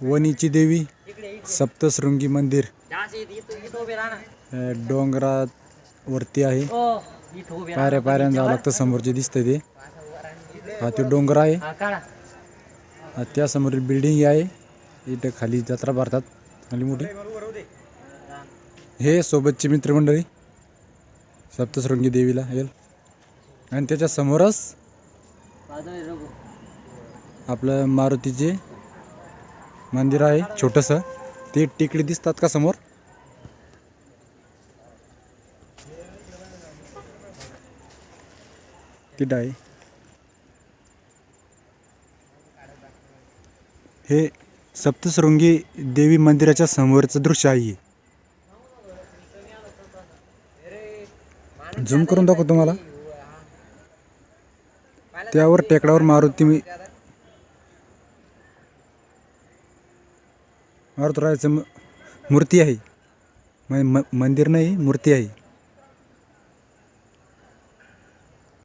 वणीची देवी सप्तशृंगी मंदिर. इथं वरती डोंगरावरती आहे. ओ पायऱ्या पायऱ्यानं जावं लागतं समोरचे दिसतंय ते. हा ते डोंगर आहे. हा त्या समोरील बिल्डिंग आहे. इथं खाली जत्रा भरतात. खाली मोठी. हे सोबतची मित्रमंडळी सप्तशृंगी देवीला येईल आणि त्याच्या समोरच आपलं मारुतीचे मंदिर आहे छोटंसं. ते टेकडी दिसतात का समोर? तिथं आहे. हे सप्तशृंगी देवी मंदिराच्या समोरचं दृश्य आहे झूम करून दाखव तुम्हाला. त्यावर टेकडावर मारुती मारुतरायाचं म- मूर्ती आहे. म- म- मंदिर नाही मूर्ती आहे.